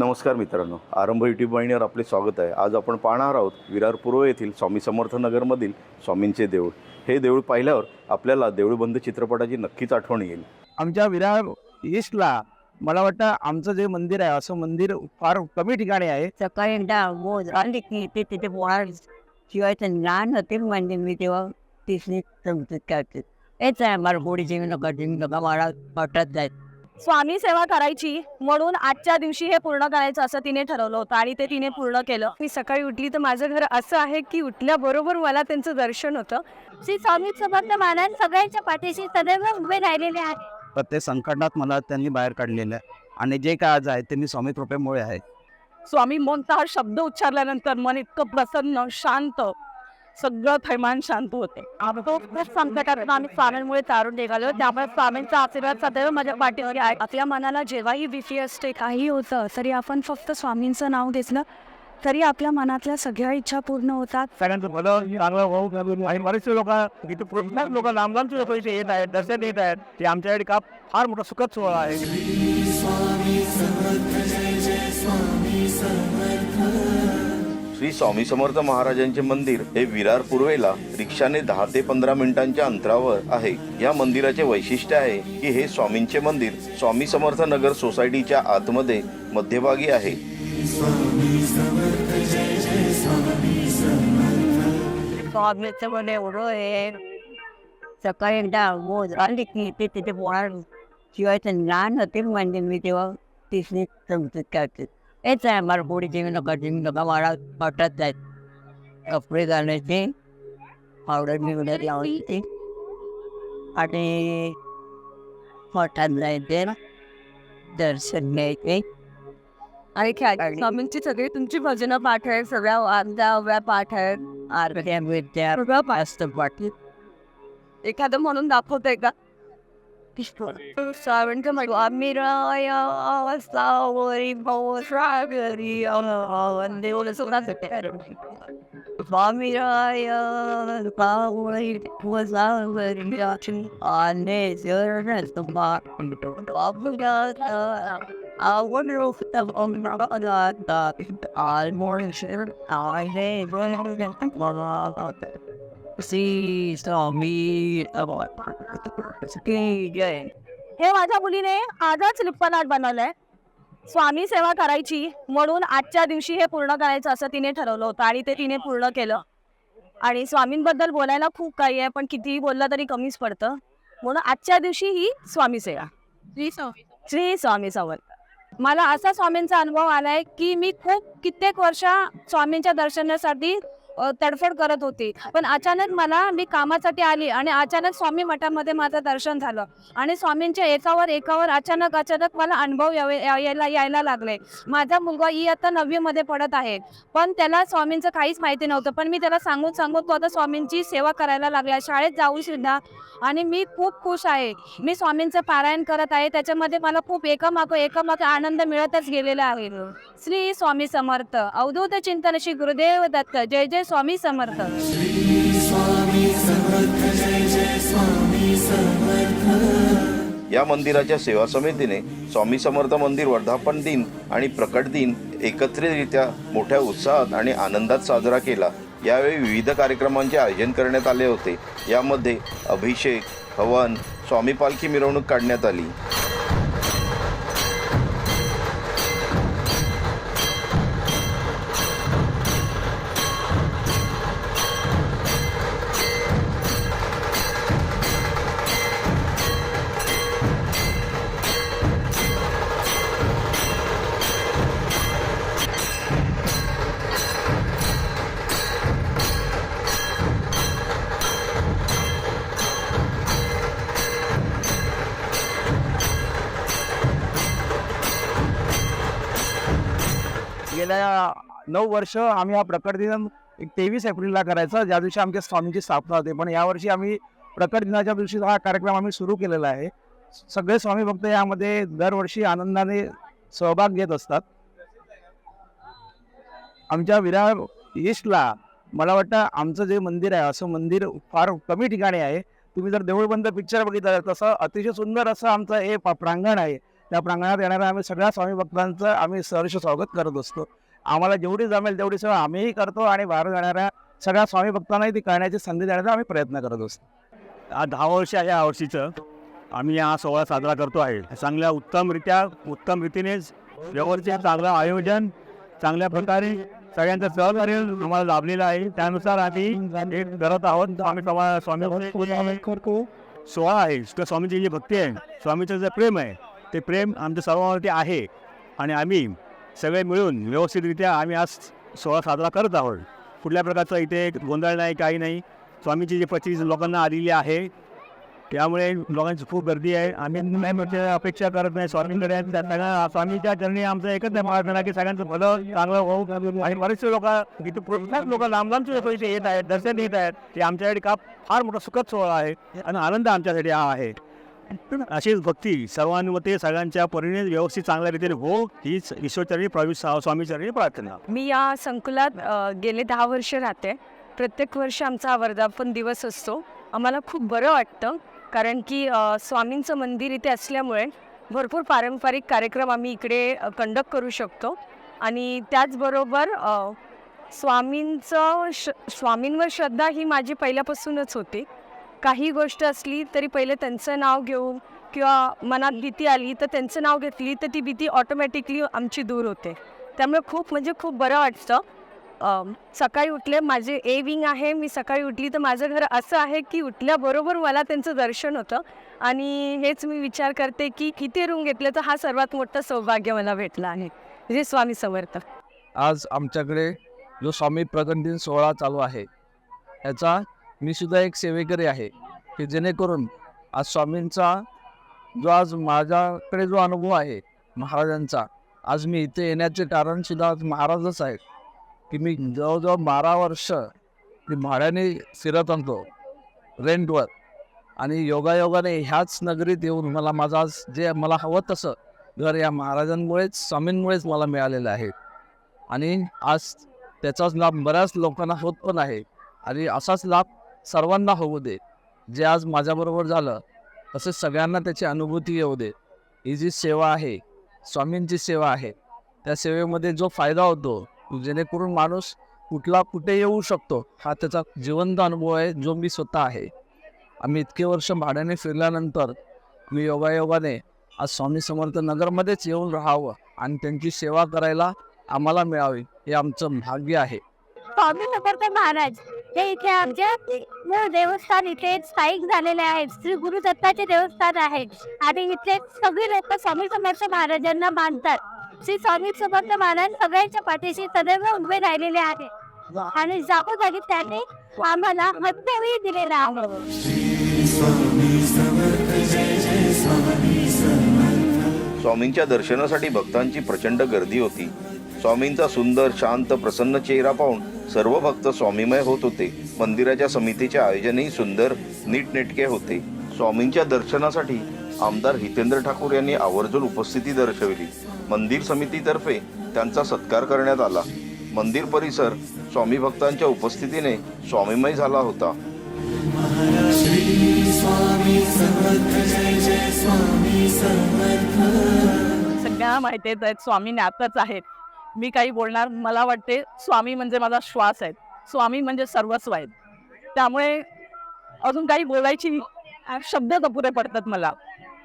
नमस्कार मित्रांनो आरंभ यूट्यूब वाहिनीवर आपले स्वागत आहे. आज आपण पाहणार आहोत विरार पूर्व येथील स्वामी समर्थ नगरमधील स्वामींचे देऊळ. हे देऊळ पाहिल्यावर आपल्याला देऊळबंद चित्रपटाची नक्कीच आठवण येईल. आमच्या विरार ईस्टला मला वाटतं आमचं जे मंदिर आहे असं मंदिर फार कमी ठिकाणी आहे. सकाळी एकदा मोज आली की ते तिथे शिवाय ते लहान होते म्हणजे मी तेव्हा तिसरी चौथीत काय हेच आहे मला गोडी जेवी नका जेवी नका मला वाटत जायत स्वामी सेवा करायची म्हणून आजच्या दिवशी हे पूर्ण करायचं असं तिने ठरवलं होतं आणि ते तिने पूर्ण केलं. मी सकाळी उठली तर माझं घर असं आहे की उठल्याबरोबर मला त्यांचं दर्शन होतं. श्री स्वामी समर्थ महाराज सगळ्यांच्या पाठीशी सदैव उभे राहिलेले आहेत. प्रत्येक संकटात मला त्यांनी बाहेर काढलेलं आहे. आणि जे काय आज आहे ते मी स्वामी कृपेमुळे आहे. स्वामी म्हणता हा शब्द उच्चारल्यानंतर मन इतकं प्रसन्न शांत सगळं थैमान शांत होते. तो खूप संकटात आम्ही स्वामींमुळे तारून निघालो. त्यामुळे स्वामींचा आशीर्वाद सदैव माझ्या पाठीवर आहे. आपल्या मनाला जेव्हाही भीती असते काही होतं तरी आपण फक्त स्वामींचं नाव घेतलं तरी आपल्या मनातल्या सगळ्या इच्छा पूर्ण होतात. सगळ्यांचं भलं चांगलं होऊ आणि बरेचसे लोक इथे लोक लांब लांबचे लोक इथे येत आहेत दर्शन येत आहेत. ते आमच्याकडे का फार मोठा सुखद सोहळा आहे. श्री स्वामी समर्थ महाराजांचे मंदिर हे विरार पूर्वेला रिक्षाने दहा ते पंधरा मिनिटांच्या अंतरावर आहे. या मंदिराचे वैशिष्ट्य आहे की हे स्वामींचे मंदिर स्वामी समर्थ नगर सोसायटीच्या आतमध्ये मध्यभागी आहे. स्वामीचं मला एवढं आहे. सकाळी एकदा मोज आली की ते तिथे पोळा शिवाय ते लहान होते म्हणजे मी तेव्हा तिसरी चौथीत काय हेच आहे मला पुढे जेवी नका जेवी नका मला वाटत जायत कपडे घालायचे पावडर बिवडर लावायचे आणि मठात जायचे दर्शन घ्यायचे आणि ख्याती स्वामींची सगळी तुमची भजनं पाठ आहेत सगळ्या आमच्या अव्या पाठ आहेत आरत्या बिरत्या सगळं पाठ असतं पाठी एखादं म्हणून दाखवतंय का? So I went to my Amira, Slowly, Bosragari, and they were so that's a Amira, Slowly, Bosragari, and they were friends of Mark. I wonder if the Amira, the Almore, and I say, हे माझ्या मुलीने आजच लिप्पनाट बनवलंय. स्वामी सेवा करायची म्हणून आजच्या दिवशी हे पूर्ण करायचं असं तिने ठरवलं होतं आणि ते तिने पूर्ण केलं. आणि स्वामींबद्दल बोलायला खूप काही आहे पण कितीही बोललं तरी कमीच पडतं. म्हणून आजच्या दिवशी ही स्वामी सेवा. श्री स्वामी श्री स्वामी समर्थ मला असा स्वामींचा अनुभव आलाय की मी खूप कित्येक वर्ष स्वामींच्या दर्शनासाठी तडफड करत होती. पण अचानक मला मी कामासाठी आली आणि अचानक स्वामी मठामध्ये माझं दर्शन झालं. आणि स्वामींच्या एकावर एकावर अचानक अचानक मला अनुभव या- यायला यायला लागले. माझा मुलगा इयत्ता नववीमध्ये पडत आहे. पण त्याला स्वामींचं काहीच माहिती नव्हतं. पण मी त्याला सांगून सांगून तो आता स्वामींची सेवा करायला लागला. शाळेत जाऊ सुद्धा. आणि मी खूप खुश आहे. मी स्वामींचं पारायण करत आहे. त्याच्यामध्ये मला खूप एकामागं एकामाग आनंद मिळतच गेलेला आहे. श्री स्वामी समर्थ. अवधूत चिंतन श्री गुरुदेव दत्त. जय जय स्वामी समर्थ. या मंदिराच्या सेवा समितीने स्वामी समर्थ मंदिर वर्धापन दिन आणि प्रकट दिन एकत्रितरित्या मोठ्या उत्साहात आणि आनंदात साजरा केला. यावेळी विविध कार्यक्रमांचे आयोजन करण्यात आले होते. यामध्ये अभिषेक हवन स्वामी पालखी मिरवणूक काढण्यात आली. गेल्या नऊ वर्ष आम्ही हा प्रकट दिन एक तेवीस एप्रिलला करायचा ज्या दिवशी आमच्या स्वामीची स्थापना होते. पण यावर्षी आम्ही प्रकट दिनाच्या दिवशी हा कार्यक्रम आम्ही सुरू केलेला आहे. सगळे स्वामी भक्त यामध्ये दरवर्षी आनंदाने सहभाग घेत असतात. आमच्या विरार ईस्टला मला वाटतं आमचं जे मंदिर आहे असं मंदिर फार कमी ठिकाणी आहे. तुम्ही जर देऊळबंद पिक्चर बघितलं तसं अतिशय सुंदर असं आमचं हे प्रांगण आहे. त्या प्रांगणात येणाऱ्या आम्ही सगळ्या स्वामी भक्तांचं आम्ही सहर्ष स्वागत करत असतो. आम्हाला जेवढी जमेल तेवढी सेवा आम्हीही करतो आणि बाहेर जाणाऱ्या सगळ्या स्वामी भक्तांनाही ती करण्याची संधी देण्याचा आम्ही प्रयत्न करत असतो. आज दहा वर्ष आहे या वर्षीचं. आम्ही हा सोहळा साजरा करतो आहे. चांगल्या उत्तमरित्या उत्तम रीतीनेच व्यवस्थित चांगलं आयोजन चांगल्या प्रकारे सगळ्यांचं सहकार्य आम्हाला लाभलेलं आहे. त्यानुसार आम्ही हे करत आहोत. आम्ही स्वामी सोहळा आहे. स्वामीची जी भक्ती आहे स्वामीचं जे प्रेम आहे ते प्रेम आमच्या सर्वांवरती आहे आणि आम्ही सगळे मिळून व्यवस्थितरित्या आम्ही आज सोहळा साजरा करत आहोत. कुठल्या प्रकारचा इथे गोंधळ नाही काही नाही. स्वामीची जी पच्चीस लोकांना आलेली आहे त्यामुळे लोकांची खूप गर्दी आहे. आम्ही नाही म्हणजे अपेक्षा करत नाही स्वामींकडे. त्या सगळ्या स्वामीच्या चरणी आमचं एकच नाही प्रार्थना की सगळ्यांचं भलं चांगलं होऊ आणि बरेचसे लोक इथे पुण्यात लोक लांब लांबचे इथे येत आहेत दर्शन येत आहेत. ते आमच्यासाठी का फार मोठा सुखद सोहळा आहे आणि आनंद आमच्यासाठी हा आहे. अशीच भक्ती सर्वांमध्ये सगळ्यांच्या परिणय व्यवस्थित चांगल्या रीतीने हो हीच ईश्वरचरणी प्रवी स्वामीचरणी प्रार्थना. मी या संकुलात गेले दहा वर्ष राहते. प्रत्येक वर्ष आमचा वर्धापन दिवस असतो. आम्हाला खूप बरं वाटतं कारण की स्वामींचं मंदिर इथे असल्यामुळे भरपूर पारंपरिक कार्यक्रम आम्ही इकडे कंडक्ट करू शकतो. आणि त्याचबरोबर स्वामींचं श स्वामींवर श्रद्धा ही माझी पहिल्यापासूनच होती. काही गोष्ट असली तरी पहिले त्यांचं नाव घेऊ किंवा मनात भीती आली तर त्यांचं नाव घेतली तर ती भीती ऑटोमॅटिकली आमची दूर होते. त्यामुळे खूप म्हणजे खूप बरं वाटतं. सकाळी उठले माझे ए विंग आहे मी सकाळी उठली तर माझं घर असं आहे की उठल्याबरोबर मला त्यांचं दर्शन होतं. आणि हेच मी विचार करते की किती रूम घेतलं तर हा सर्वात मोठा सौभाग्य मला भेटला आहे. जे स्वामी समर्थ. आज आमच्याकडे जो स्वामी प्रगट दिन सोहळा चालू आहे याचा मी सुद्धा एक सेवेकरी आहे की जेणेकरून आज स्वामींचा जो आज माझ्याकडे जो अनुभव आहे महाराजांचा आज मी इथे येण्याचे कारण सुद्धा आज महाराजच आहेत की मी जवळजवळ बारा वर्ष मी भाड्याने फिरत आणतो रेंटवर आणि योगायोगाने ह्याच नगरीत येऊन मला माझं आज जे मला हवं तसं घर या महाराजांमुळेच स्वामींमुळेच मला मिळालेलं आहे. आणि आज त्याचाच लाभ बऱ्याच लोकांना होत पण आहे. आणि असाच लाभ सर्वांना होऊ दे. जे आज माझ्याबरोबर झालं तसेच सगळ्यांना त्याची अनुभूती येऊ दे. ही जी सेवा आहे स्वामींची सेवा आहे त्या सेवेमध्ये जो फायदा होतो जेणेकरून माणूस कुठला कुठे येऊ शकतो हा त्याचा जिवंत अनुभव आहे जो मी स्वतः आहे. आम्ही इतके वर्ष भाड्याने फिरल्यानंतर मी योगायोगाने आज स्वामी समर्थ नगरमध्येच येऊन राहावं आणि त्यांची सेवा करायला आम्हाला मिळावी हे आमचं भाग्य आहे. स्वामी समर्थ महाराज हे इथे आमच्या मूळ देवस्थान इथे स्थायिक झालेले आहेत श्री गुरु दत्ताचे देवस्थान आहे. आणि इथले सगळे लोक स्वामी समर्थ महाराजांना मानतात. श्री स्वामी समर्थ महाराज सगळ्यांच्या पाठीशी सदैव उभे राहिलेले आहे आणि जागोजागी त्याने आम्हाला हत्यावी दिलेला आहे. स्वामींच्या दर्शनासाठी भक्तांची प्रचंड गर्दी होती. स्वामींचा सुंदर शांत प्रसन्न चेहरा पाहून सर्व भक्त स्वामीमय होत होते. मंदिराच्या समितीचे आयोजनही सुंदर नीटनेटके होते. स्वामींच्या दर्शनासाठी आमदार हितेंद्र ठाकूर यांनी आवर्जून उपस्थिती दर्शविली. मंदिर समितीतर्फे त्यांचा सत्कार करण्यात आला. मंदिर परिसर स्वामी भक्तांच्या उपस्थितीने स्वामीमय झाला होता. सगळ्या माहिती आहेत स्वामी ज्ञातच आहेत. मी काही बोलणार मला वाटते स्वामी म्हणजे माझा श्वास आहे स्वामी म्हणजे सर्वस्व आहेत. त्यामुळे अजून काही बोलायची शब्द अपुरे पडतात मला.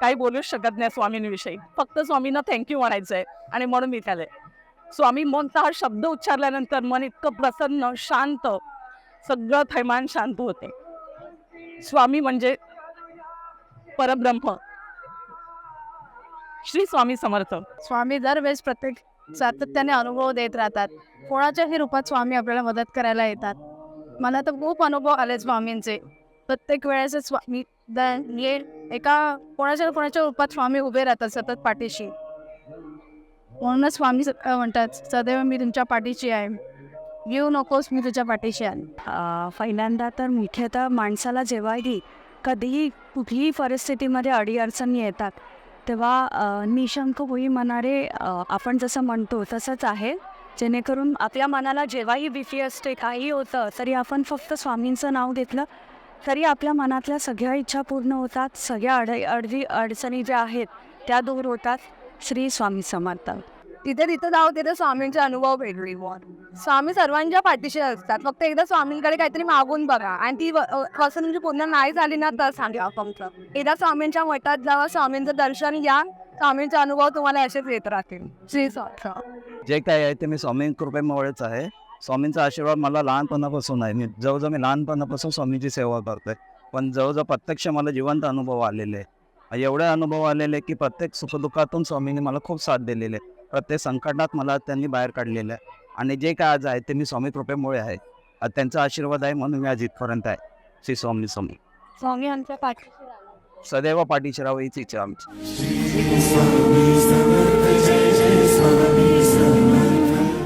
काही बोलूच शकत नाही स्वामींविषयी. फक्त स्वामींना थँक्यू म्हणायचं आहे आणि म्हणून मी त्याला. स्वामी म्हणता हा शब्द उच्चारल्यानंतर मन इतकं प्रसन्न शांत सगळं थैमान शांत होते. स्वामी म्हणजे परब्रह्म. श्री स्वामी समर्थ. स्वामी दरवेळेस प्रत्येक सातत्याने अनुभव देत राहतात. कोणाच्याही रूपात स्वामी आपल्याला मदत करायला येतात? मला तर खूप अनुभव आले स्वामींचे. प्रत्येक वेळेस स्वामी द- ये म्हणजे एका कोणाच्या कोणाच्या रूपात स्वामी उभे राहतात सतत पाठीशी. म्हणूनच स्वामी म्हणतात सदैव मी तुमच्या पाठीशी आहे. येऊ नकोस मी तुझ्या पाठीशी आहे. पहिल्यांदा तर मुख्यतः माणसाला जेव्हाही कधीही कुठलीही परिस्थितीमध्ये अडीअडचणी येतात. तेव्हा निशंक होई मनारे आपण जसं म्हणतो तसंच आहे. जेणेकरून आपल्या मनाला जेव्हाही भीती असते काही होतं तरी आपण फक्त स्वामींचं नाव घेतलं तरी आपल्या मनातल्या सगळ्या इच्छा पूर्ण होतात. सगळ्या अड अडवी अडचणी ज्या आहेत त्या दूर होतात. श्री स्वामी समर्थ. तिथे तिथं जाऊ तिथे स्वामींचे अनुभव वेगळी. स्वामी सर्वांच्या पाठीशी असतात. फक्त एकदा स्वामींकडे काहीतरी मागून बघा. आणि ती वसन म्हणजे पूर्ण नाही झाली ना तर सांगा फक्त. एकदा स्वामींच्या मठात जावा स्वामींचं दर्शन घ्या. स्वामींचे अनुभव तुम्हाला असेच येत राहतील. श्री जे काय आहे ते मी स्वामी कृपेमुळेच आहे. स्वामींचा आशीर्वाद मला लहानपणापासून आहे. मी जवळजवळ मी लहानपणापासून स्वामींची सेवा करतोय. पण जवळजवळ प्रत्यक्ष मला जिवंत अनुभव आलेले आहे. एवढे अनुभव आलेले की प्रत्येक सुखदुःखातून स्वामींनी मला खूप साथ दिलेली आहे. प्रत्येक संकटात मला त्यांनी बाहेर काढलेलं आहे. आणि जे काय आज आहे ते मी स्वामी कृपेमुळे आहे. त्यांचा आशीर्वाद आहे म्हणून मी आज इथपर्यंत आहे. श्री स्वामी स्वामी. स्वामी आमच्या पाठीशी सदैव पाठीशी राहावं हीच इच्छा आमची.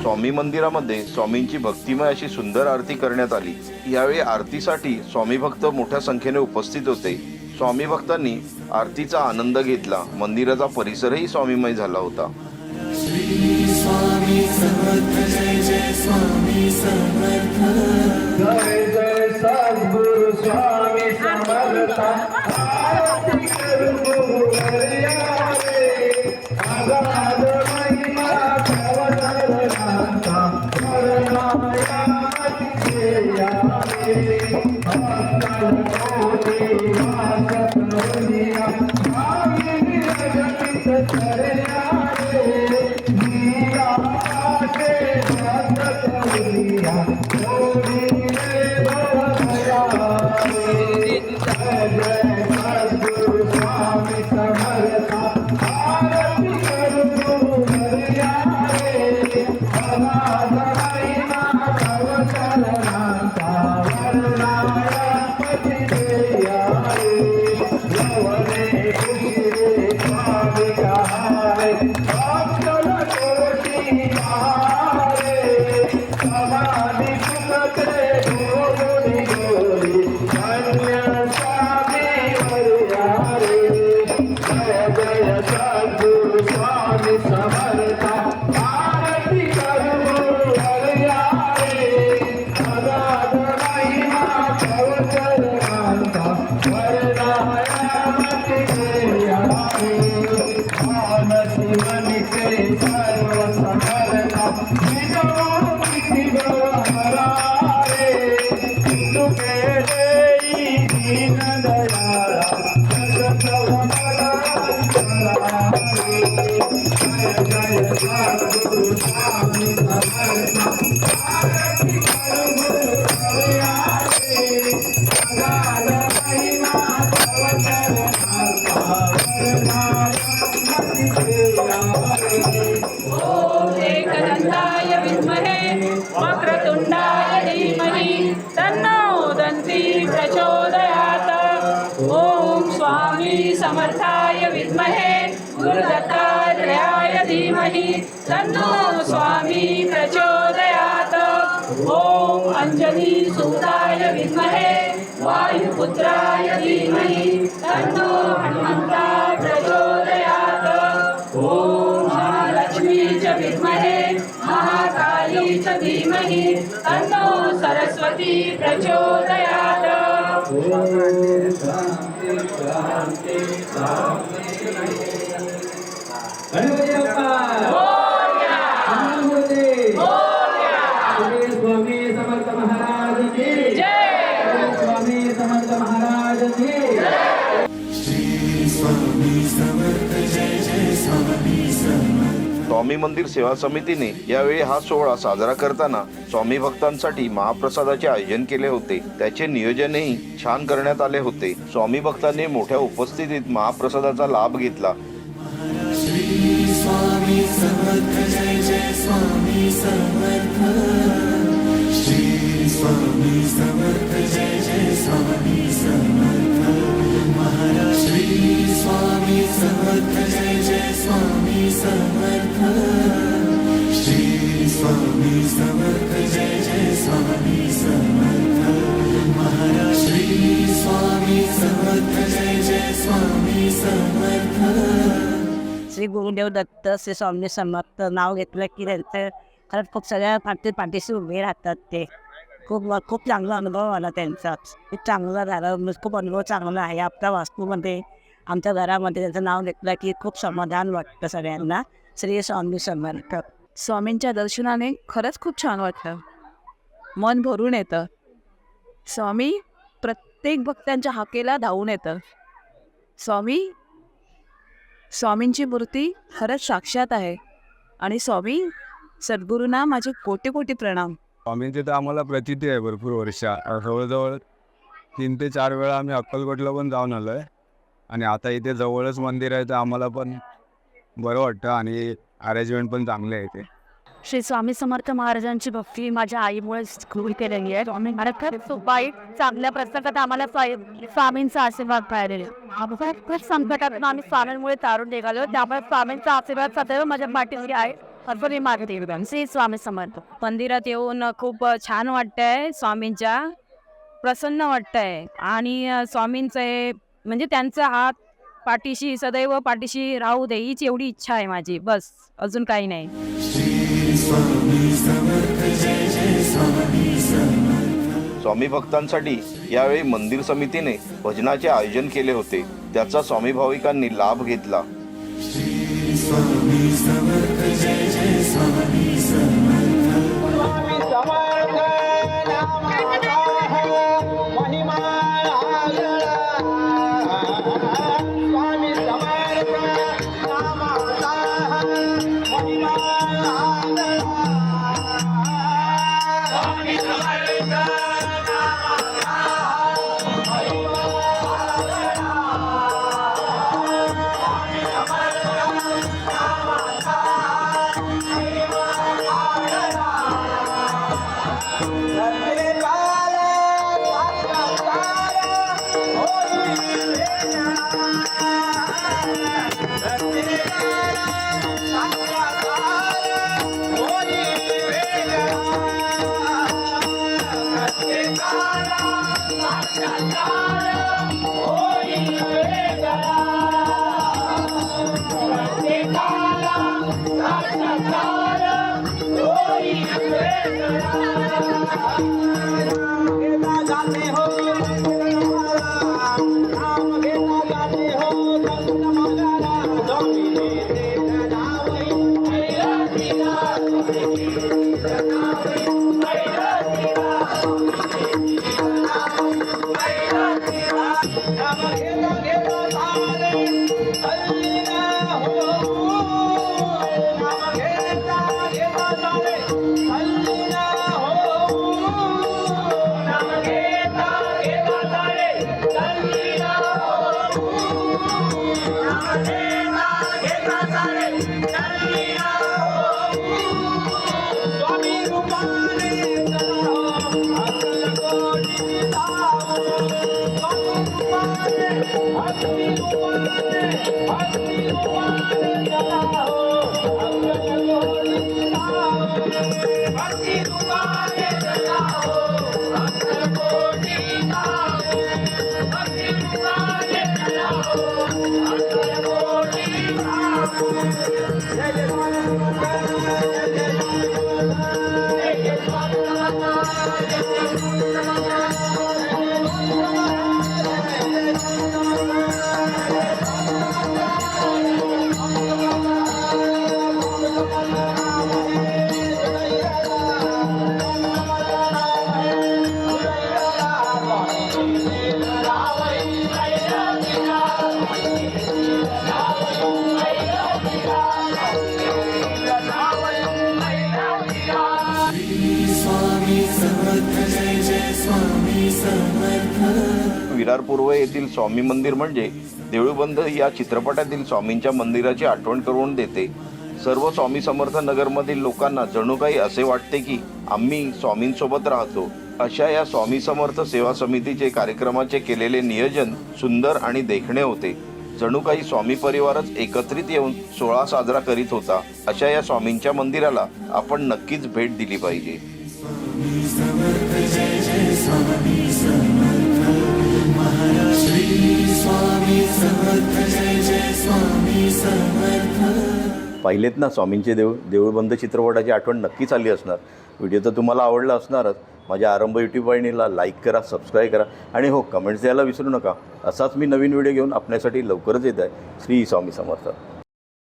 स्वामी मंदिरामध्ये स्वामींची भक्तिमय अशी सुंदर आरती करण्यात आली. यावेळी आरतीसाठी स्वामी भक्त मोठ्या संख्येने उपस्थित होते. स्वामी भक्तांनी आरतीचा आनंद घेतला. मंदिराचा परिसरही स्वामीमय झाला होता. श्री स्वामी समर्थ जय स्वामी समर्थ जय जय सद्गुरु स्वामी समर्थ एकदन्ताय दन्ती प्रचोदयात्। ॐ स्वामी समर्थाय विद्महे गुरुदत्तात्रयाय धीमहि। तन्नो स्वामी प्रचोदयात्। ॐ अञ्जनीसूताय विद्महे वायुपुत्राय धीमहि। तन्नो हनुमन्ताय धीमहि तन्नो सरस्वती प्रचोदयात्। स्वामी स्वामी मंदिर सेवा समितीने यावेळी हा सोहळा साजरा करताना स्वामी भक्तांसाठी महाप्रसादाचे आयोजन केले होते. त्याचे नियोजनही छान करण्यात आले होते. स्वामी भक्तांनी मोठ्या उपस्थितीत महाप्रसादाचा लाभ घेतला. श्री श्री गुरुदेव दत्त श्री स्वामी समर्थ नाव घेतलं की त्यांचं खरंच खूप सगळ्या पाठी पाठीशी उभे राहतात ते. खूप खूप चांगला अनुभव आला त्यांचा. खूप चांगला झाला खूप अनुभव चांगला आहे आपल्या वास्तूमध्ये. आमच्या घरामध्ये त्याचं नाव घेतलं की खूप समाधान वाटतं सगळ्यांना. श्री स्वामी समर्थ. स्वामींच्या दर्शनाने खरंच खूप छान वाटतं मन भरून येतं. स्वामी प्रत्येक भक्तांच्या हाकेला धावून येतं. स्वामी स्वामींची मूर्ती खरंच साक्षात आहे. आणि स्वामी सद्गुरूंना माझे कोटी कोटी प्रणाम. स्वामींचे तर आम्हाला प्रचिती आहे भरपूर वर्ष. जवळजवळ तीन ते चार वेळा आम्ही अक्कलकोटला पण जाऊन आलो आहे आणि आता इथे जवळच मंदिर आहे तर आम्हाला पण बरं वाटतं आणि अरेंजमेंट पण चांगले आहे इथे. श्री स्वामी समर्थ महाराजांची भक्ती माझ्या आईमुळे स्कूल केलेली आहे. स्वामी महाराज खूप वाईट चांगल्या प्रसंगात आम्हाला स्वाई- स्वामींचा आशीर्वाद पाहिलेले खूप संकटातून आम्ही स्वामींमुळे तारून निघालो. त्यामुळे स्वामींचा आशीर्वाद सदैव माझ्या पाठीशी आहे असं मी मागते श्री स्वामी समर्थ. मंदिरात येऊन खूप छान वाटतंय स्वामींच्या प्रसन्न वाटतंय. आणि स्वामींचं हे म्हणजे त्यांचा हात पाठीशी सदैव पाठीशी राहू दे हीच एवढी इच्छा आहे माझी. बस अजून काही नाही. स्वामी भक्तांसाठी यावेळी मंदिर समितीने भजनाचे आयोजन केले होते. त्याचा स्वामी भाविकांनी लाभ घेतला. Swami Samarth नामाचा Thank you. تا وے وے पूर्व येथील स्वामी मंदिर म्हणजे देऊळबंद या चित्रपटातील स्वामींच्या मंदिराची आठवण करून देते. सर्व स्वामी समर्थ नगरमधील लोकांना जणू काही असे वाटते की आम्ही स्वामींसोबत राहतो. अशा या स्वामी समर्थ सेवा समितीचे कार्यक्रमाचे केलेले नियोजन सुंदर आणि देखणे होते. जणू काही स्वामी परिवारच एकत्रित येऊन सोहळा साजरा करीत होता. अशा या स्वामींच्या मंदिराला आपण नक्कीच भेट दिली पाहिजे. पाहिलेत ना स्वामींचे देऊळ देऊळबंद चित्रपटाची आठवण नक्कीच आली असणार. व्हिडिओ तर तुम्हाला आवडला असणारच. माझ्या आरंभ यूट्यूब वाहिनीला लाईक करा सबस्क्राईब करा आणि हो कमेंट्स द्यायला विसरू नका. असाच मी नवीन व्हिडिओ घेऊन आपल्यासाठी लवकरच येत आहे. श्री स्वामी समर्थ.